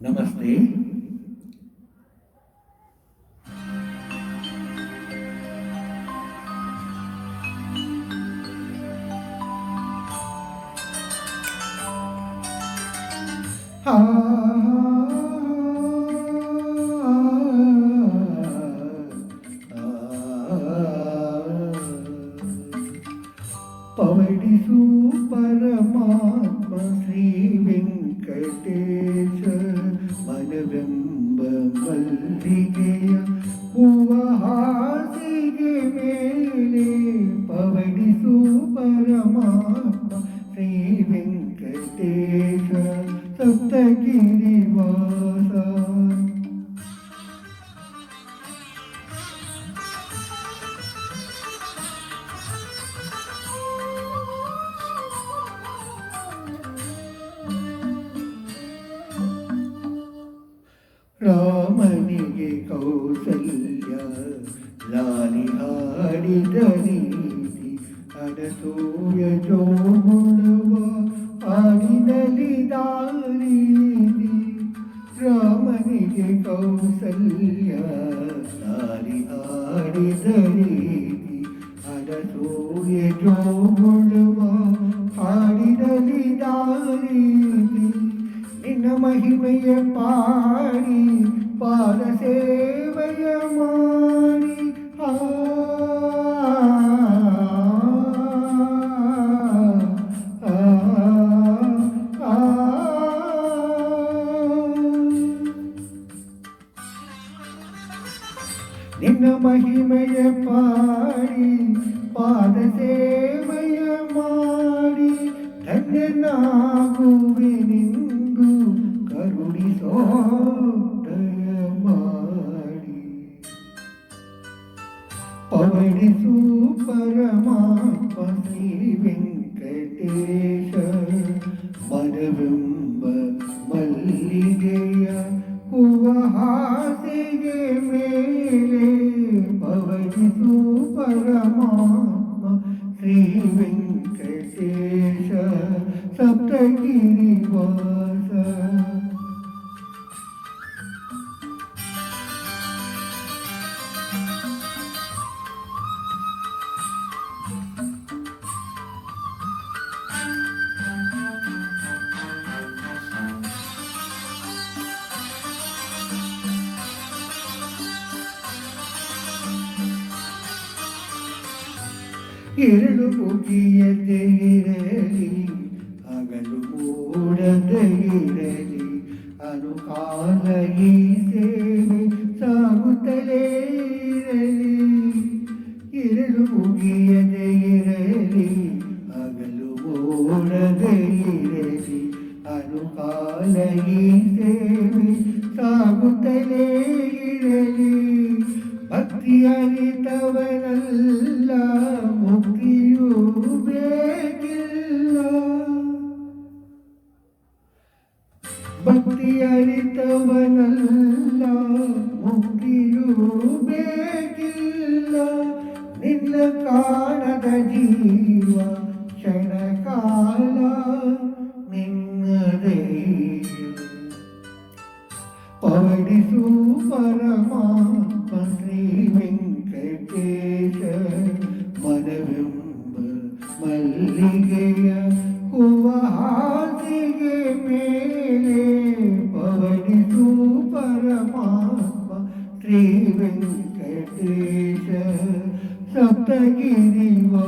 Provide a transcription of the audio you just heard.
നമസ്തേ పవడిసు పరమాత్మ శ్రీ వెంకటేశ్వర മനബിംബമല്ലികയാ ರಾಮನಿಗೆ ಕೌಸಲ್ಯ ಲಾಲಿ ಹಾಡಿದ ನೀತಿ ಅನಸೂಯ ಜೋಗುಣವ ಹಾಡಿದಲ್ಲಿ ದಾರೀತಿ ರಾಮನಿಗೆ ಕೌಸಲ್ಯ ಲಾಲಿ ಹಾಡಿದ ನೀತಿ ಅನಸೂಯ ಜೋಗುಣವ ಹಾಡಿದಲ್ಲಿ ದಾರೀತಿ மகிமைய பாடி பாரசேவைய மாடி நின்ன மகிமைய பாடி பாத சேவைய மாடி தன்ன நாகூ നീലോട്ടയമാടി പവനി സൂപരമാത്മ ശ്രീ വെങ്കടേശ മരവിംബ മല്ലികയ കുവഹാസികെ മേലെ പവനി സൂപരമാത്മ ശ്രീ വെങ്കടേശ സപ്തഗിരിവാ ಎರಡು ಮುಗಿಯದೆ ಇರಲಿ, ಹಗಲು ಮೂಡದೆ ಇರಲಿ ಅನುಕಾಲ ಸೇವೆ ಸಾಗುತ್ತಲೇ ಇರಲಿ. ಎರಡು ಮುಗಿಯದೆ ಇರಲಿ, ಹಗಲು ಮೂಡದೆ ಇರಲಿ ಅನುಕಾಲ ಸೇವೆ ಸಾಗುತ್ತಲೇ ಇರಲಿ. ಭಕ್ತಿಯರಿತವರಲ್ಲ ഭക്തിയരിത്തവനല്ല മുടിയൂബേക്കില്ല നിന്ന കാണത ജീവ ക്ഷണകാല നിങ്ങളെ പവടിസൂ പരമാ ശ്രീ വെങ്കടേശ ಪವಡಿಸು ಪರಮಾತ್ಮ ಶ್ರೀ ವೆಂಕಟೇಶ ಸಪ್ತಗಿರಿವಾಸ